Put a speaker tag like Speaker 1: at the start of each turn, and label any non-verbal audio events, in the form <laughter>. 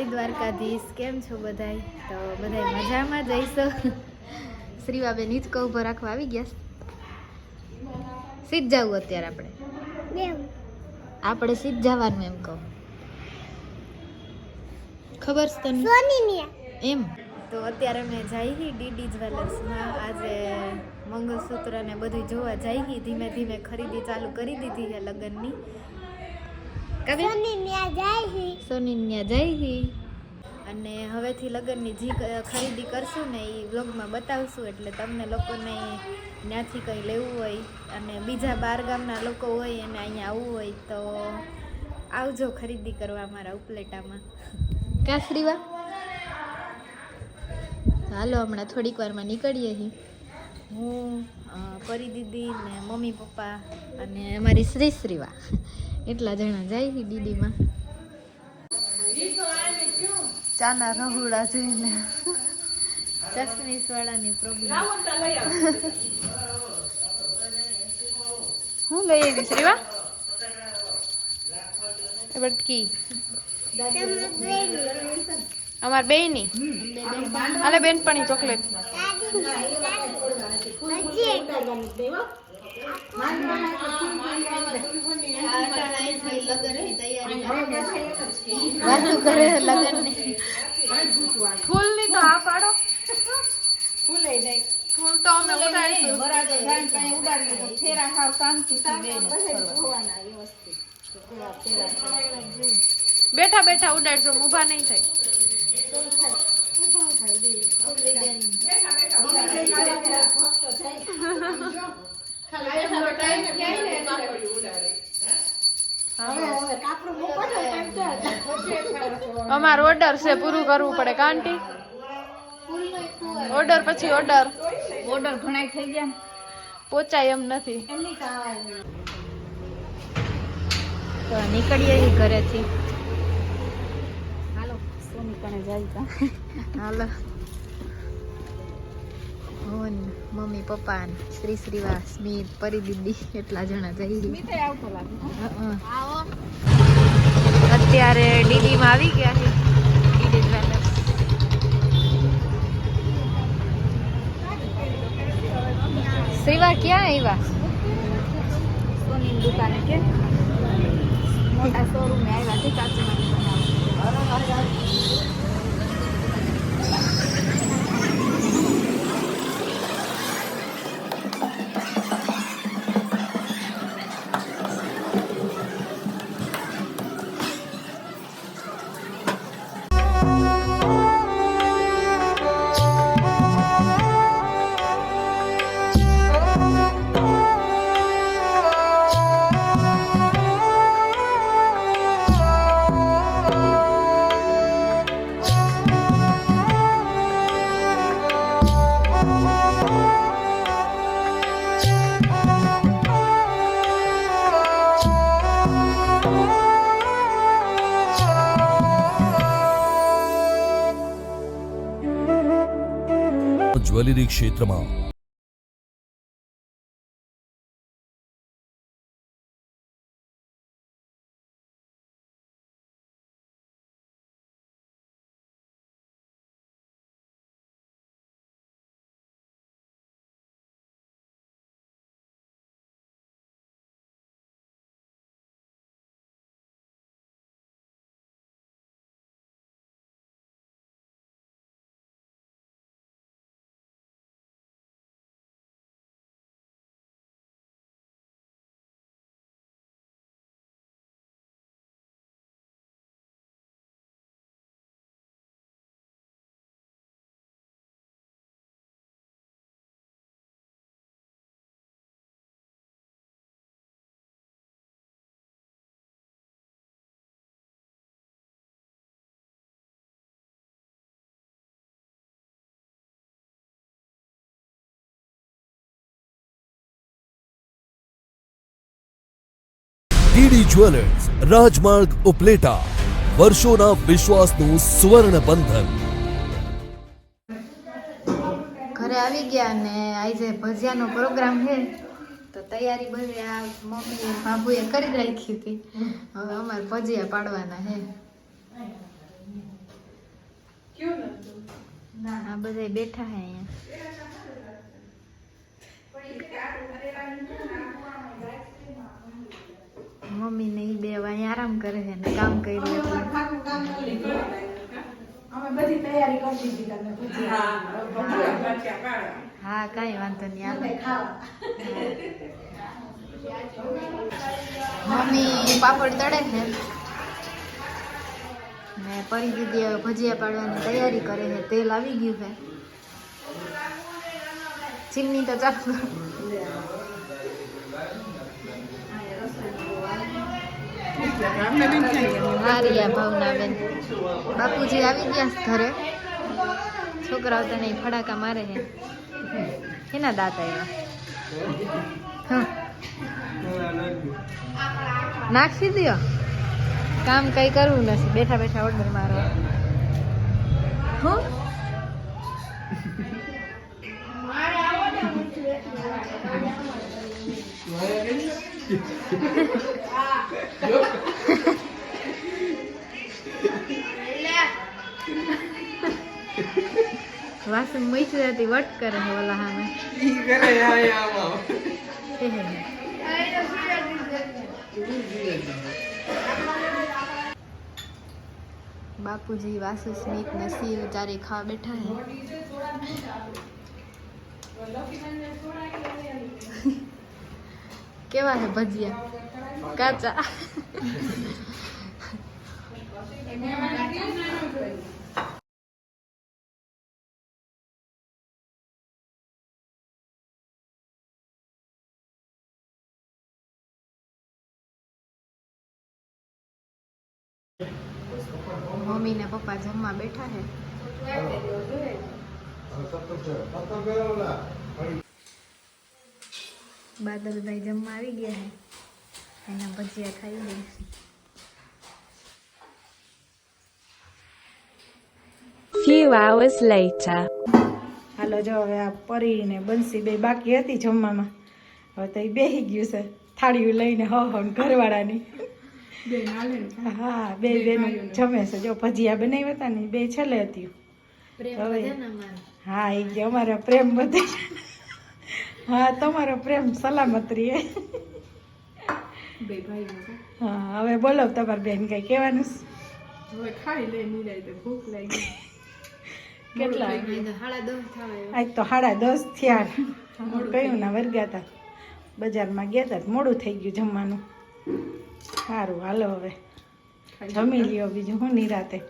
Speaker 1: જય દ્વારકાધીશ. કેમ છો બધાય? તો બધાય મજામાં જઈશો શ્રીવાબેન હિંચકો ઊભો રાખવા આવી ગયા? સીધ જવું અત્યારે આપણે? આપણે સીધ જવાનું એમ કહું. ખબર છે તને? એમ? તો અત્યારે અમે જઈ હી ડીડી જ્વેલર્સમાં. આજે મંગળસૂત્ર ને બધું જોવા જઈ હી. ધીમે ધીમે ખરીદી ચાલુ કરી દીધી છે લગ્નની. કવિ? સોની ત્યાં જઈ હી. અને હવેથી લગ્નની જે ખરીદી કરશું ને એ વ્લોગમાં બતાવશું એટલે તમને લોકોને ત્યાંથી કંઈ લેવું હોય અને બીજા બાર ગામના લોકો હોય અને અહીંયા આવવું હોય તો આવજો ખરીદી કરવા અમારા ઉપલેટામાં. કાસરીવા હાલો હમણાં થોડીક વારમાં નીકળીએ હી. હું પરી દીદી ને મમ્મી પપ્પા અને અમારી શ્રી શ્રીવા. એટલા જણા જાય હી દીદીમાં ચાના રહોડા જોઈને ચશ્મીસ વાળાની પ્રોબ્લેમ
Speaker 2: હું લઈ આવી શ્રીવા બટકી. અમાર બે ની આલે બેનપણી ચોકલેટ.
Speaker 1: વાતું
Speaker 2: ફૂલની તો આ પાડો. ફૂલ તો અમે ઉડાડીશું. બેઠા બેઠા ઉડાડજો ઊભા નહીં થાય. અમાર ઓર્ડર છે પૂરું કરવું પડે કાંટી? ઓર્ડર પછી ઓર્ડર
Speaker 3: ઓર્ડર ઘણા થઈ ગયા
Speaker 2: પોચાય એમ નથી.
Speaker 1: તો નીકળીએ ઘરેથી.
Speaker 3: હાલો સોની કણે જાય
Speaker 1: હાલો. મમ્મી પપ્પા શ્રી શ્રીવા સ્મિત પરી દીદી એટલા જણા જઈ અત્યારે ડીડીમાં આવી ગયા છે. ડીડી જ્વેલર્સ શ્રીવા ક્યાં આવ્યા?
Speaker 3: સોની દુકાને કે? મોટા શોરૂમ આવ્યા છે કાચુમાં
Speaker 4: જ્વેલરી ક્ષેત્રમાં ડીડી જ્વેલર્સ રાજમાર્ગ ઉપલેટા વર્ષોના વિશ્વાસનું સુવર્ણ બંધન
Speaker 1: ઘરે આવી ગયા ને આજે ભજીયાનો પ્રોગ્રામ છે. તો તૈયારી બધી આ મમ્મી બાબુએ કરી રાખી હતી. હવે અમારે ભજીયા પાડવાના છે. આ બધા બેઠા હે અહીંયા મમ્મી ને ઈ બે હવે અહીંયા આરામ કરે છે ને કામ કર્યું હા. કાંઈ વાંધો નહીં હાલો મમ્મી પાપડ તળે છે. ને પરી દીદી હવે ભજીયા પાડવાની તૈયારી કરે છે. તેલ આવી ગયું છે. ચીમની તો ચાલુ કરો. હારિયા ભાવના બેન. બાપુજી આવી ગયા ઘરે. છોકરાઓ તને ફડાકા મારે છે. એના દાંત આવ્યા. નાખી દો કામ કઈ કરવું નથી. બેઠા બેઠા ઓર્ડર મારો હું? વાસણ મૂકી હતી વટ કરે છે ઓલા સામે હે હે હે. બાપુજી વાસુ સ્મિત નસીર ચારે ખાવા બેઠા હે કેવા હે ભજીયા કાચા મમ્મી ને પપ્પા જમવા બેઠા છે. બાદલભાઈ જમવા આવી ગયા છે. એના ભજીયા ખાઈ લે
Speaker 5: Few hours later.
Speaker 6: હાલો જો હવે આ પરી ને બંસી બે બાકી હતી જમવામાં. હવે તો એ બેસી ગયું છે. થાળીયું લઈને હ હ ઘરવાળાની. હા બે બેન જમે છે. જો ભજીયા બનાવ્યા હતા ને બે છેલ્લે હતી. હવે હા એ કે અમારો પ્રેમ બધે હા તમારો પ્રેમ સલામત રહે. હા હવે બોલો તમારી બેન કઈ કહેવાનું છે? <laughs> કેટલા? આજ તો સાડા દસ થયા. કયું ના વર્ગ્યા હતા બજારમાં ગયા હતા મોડું થઈ ગયું જમવાનું. સારું હાલો હવે. જમી લ્યો બીજું હું નિરાતે.